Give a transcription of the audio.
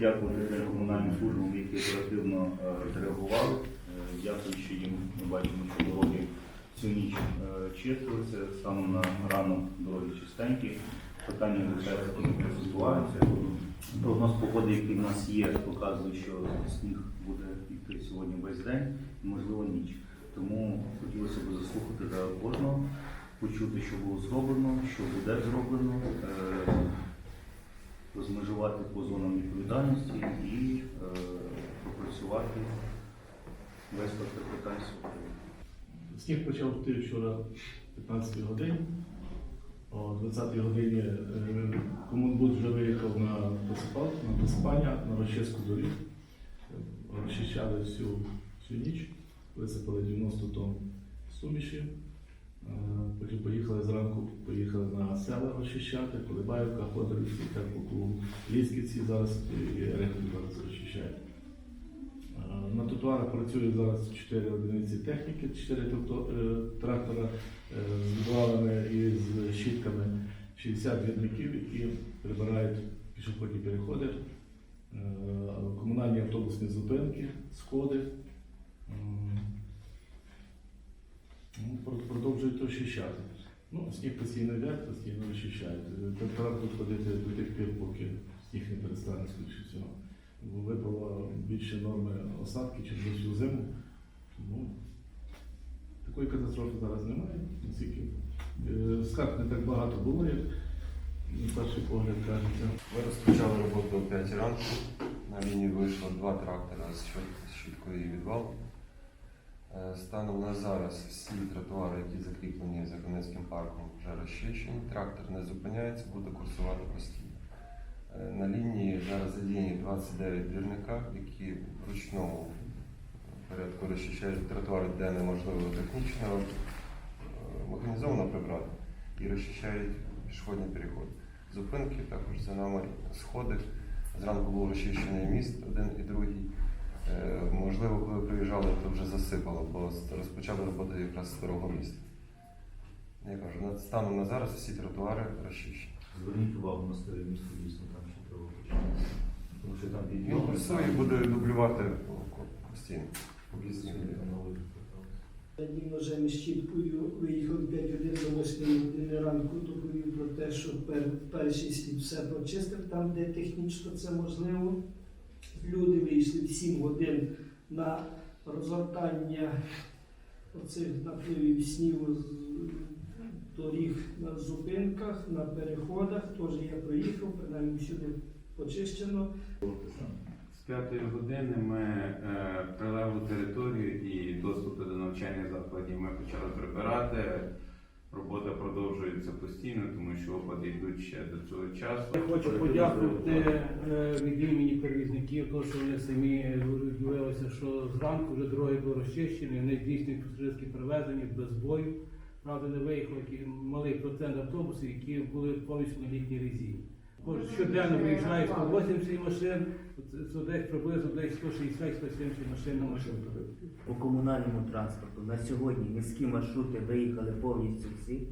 подякувати комунальним службам, які оперативно е, зреагували. Е, Дякуючи їм, ми бачимо, що дороги цю ніч е, чистилися, станом на ранок дороги чистенькі. Питання коли. Прогноз погоди, який в нас є, показує, що сніг буде йти сьогодні весь день, і, можливо, ніч. Тому хотілося б заслухати за кожного, почути, що було зроблено, що буде зроблено, розмежувати по зонам відповідальності і е, пропрацювати весь питань сьогодні. Сніг почав йти вчора 15 годині. О 20 годині е, комунбуд вже виїхав на посипання, на розчистку доріг. Е, Розчищали всю, всю ніч, висипали 90 тонн суміші. Потім поїхали зранку, поїхали на села розчищати, Колибаївка, Ходорівський, так кругу. Лісківці зараз зараз розчищають. Е, На тротуарах працює зараз 4 одиниці техніки, 4 трактора е, з валами і з щітками, 60 двірників, які прибирають пішохідні переходи, е, комунальні автобусні зупинки, сходи. Ну, про- Продовжують розчищати. Ну, сніг постійно йде, постійно розчищають. Е, Трактора будуть ходити до тих пір, поки сніг не перестане, всього бо випало більше норми осадки через всю зиму. Тому такої катастрофи зараз немає. Наскільки е, скарг не так багато було, як на перший погляд кажеться. Ми розпочали роботу о 5 ранку. На лінії вийшло два трактора з щот- з щіткою і відвал. Е, Станом на зараз всі тротуари, які закріплені за Кам'янським парком, вже розчищені. Трактор не зупиняється, буде курсувати постійно. Е, На лінії зараз задіяні 29 двірника, які в ручному порядку розчищають тротуари, де неможливо технічно е, механізовано прибрати, і розчищають пішохідні переходи. Зупинки також за нами сходи. Зранку був розчищений міст один і другий. Е, Можливо, коли приїжджали, то вже засипало, бо розпочали роботи якраз з старого міста. Я кажу, станом на зараз всі тротуари розчищені. Зверніть увагу на старе місто, дійсно, там ще треба почати. Тому що там Він курсує і буде дублювати постійно. Новий квартал. Дім вже ми з щіткою виїхав 5 годин до 8 години ранку, доповів про те, що перший слід все прочистив там, де технічно це можливо. Люди вийшли в 7 годин на розгортання оцих напливів снігу доріг на зупинках, на переходах. Теж я проїхав, принаймні всюди почищено. З п'ятої години ми е, прилеглу територію і доступи до навчальних закладів ми почали прибирати. Робота продовжується постійно, тому що опади йдуть ще до цього часу. Я хочу подякувати е, від імені перевізників, то що вони самі дивилися, що зранку вже дороги були розчищені, вони здійснюють пасажирські перевезення без бою. Правда, не виїхав малий процент автобусів, які були повністю на літній резині. Щоденно виїжджає 180 машин, це десь приблизно десь 160-170 машин на машину. По комунальному транспорту на сьогодні міські маршрути виїхали повністю всі.